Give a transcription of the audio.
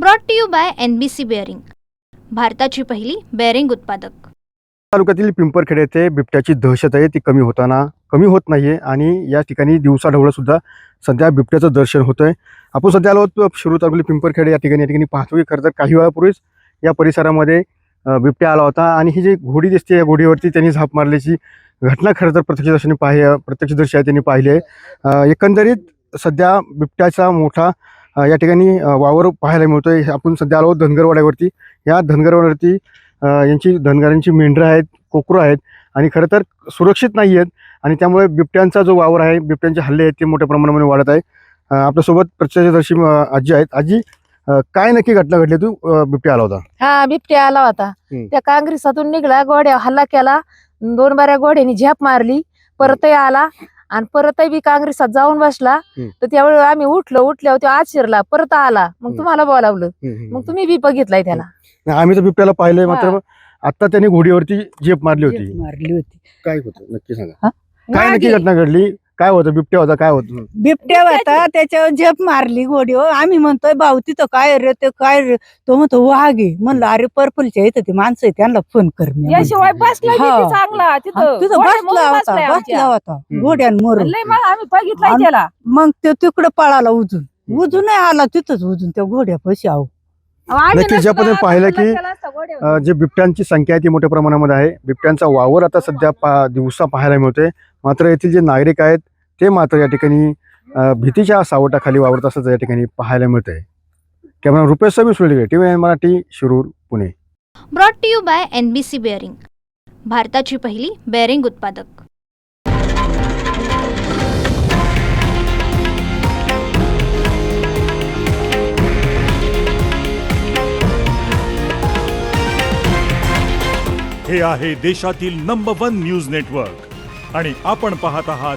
Brought to you by N B C bearing भारताची पहिली bearing उत्पादक. तालुक्यातील पिंपरखेड येथे बिबट्याची दहशत आहे ती कमी होताना कमी होत नाही आहे आणि या ठिकाणी दिवसाढवळसुद्धा सध्या बिबट्याचं दर्शन होतंय. आपण सध्या आलो आहोत शिरूर तालुक्यातील पिंपरखेड या ठिकाणी. या ठिकाणी पाहतोय खरं तर काही वेळापूर्वीच या परिसरामध्ये बिबट्या आला होता आणि ही जी घोडी दिसते या घोडीवरती त्यांनी झाप मारल्याची घटना खरं तर प्रत्यक्षदर्शनी पाहि प्रत्यक्षदर्शी आहे त्यांनी पाहिली आहे. एकंदरीत सध्या बिबट्याचा मोठा या ठिकाणी वावर पाहायला मिळतोय. आपण सध्या आलो धनगरवाड्यावरती. या धनगरवाड्यावरती यांची धनगरांची मेंढरं आहेत कोकरं आहेत आणि खरं तर सुरक्षित नाही आहेत आणि त्यामुळे बिबट्यांचा जो वावर आहे बिबट्यांचे हल्ले आहेत ते मोठ्या प्रमाणामध्ये वाढत आहे. आपल्यासोबत प्रत्यक्षदर्शी आजी आहेत. आजी काय नक्की घटना घडली? तू बिबट्या आला होता. हा बिबट्या आला होता. त्या काँग्रेसातून निघला गोड्या हल्ला केला. दोन बाऱ्या गोड्यानी झेप मारली. परतही आला. आणि परतही बी काँग्रेसात जाऊन बसला. तर त्यावेळी आम्ही उठलो उठल्यावर तो आज शिरला परत आला. मग. तुम्हाला बोलावलं. मग तुम्ही बी बघितलाय त्याला. आम्ही तर बिबट्याला पाहिलंय मात्र आता त्यांनी घोडीवरती झेप मारली होती. मारली होती. काय होतं? नक्की सांगा? काय नक्की घटना घडली? काय होतं? बिबट्या होता काय होतं? बिबट्या होता त्याच्यावर झेप मारली घोडीवर आम्ही म्हणतोय भाऊ तिथं काय रे ते काय रे? तो म्हणतो वाघ आहे. म्हणलं अरे पर्पलच्या इथं ते माणसं आहे त्यांना फोन कर मी. याशिवाय बसला हा. चांगला हा, तिथं बसला मरून होता बसलाय बसला आमच्या. होता घोड्यान लय मग आम्ही बघितलाय आम- त्याला. मग तो तिकडे पळाला उजून. उजून नाही आला तिथंच उजून त्या घोड्यापाशी आहो. आम्ही नक्कीच नसतो पाहिलं की. अ, जे बिबट्यांची संख्या आहे ती मोठ्या प्रमाणामध्ये आहे. बिबट्यांचा वावर आता सध्या पा दिवसा पाहायला मिळतोय. मात्र येथील जे नागरिक आहेत ते मात्र या ठिकाणी भीतीच्या सावटाखाली वावरत असल्याचं या ठिकाणी पाहायला मिळतंय. Camera Rupesh Sami Sulge T V Marathi Shirur Pune. Brought to you by N B C bearing भारताची पहिली बेअरिंग उत्पादक. हे आहे देशातील नंबर वन न्यूज नेटवर्क आणि आपण पाहत आहात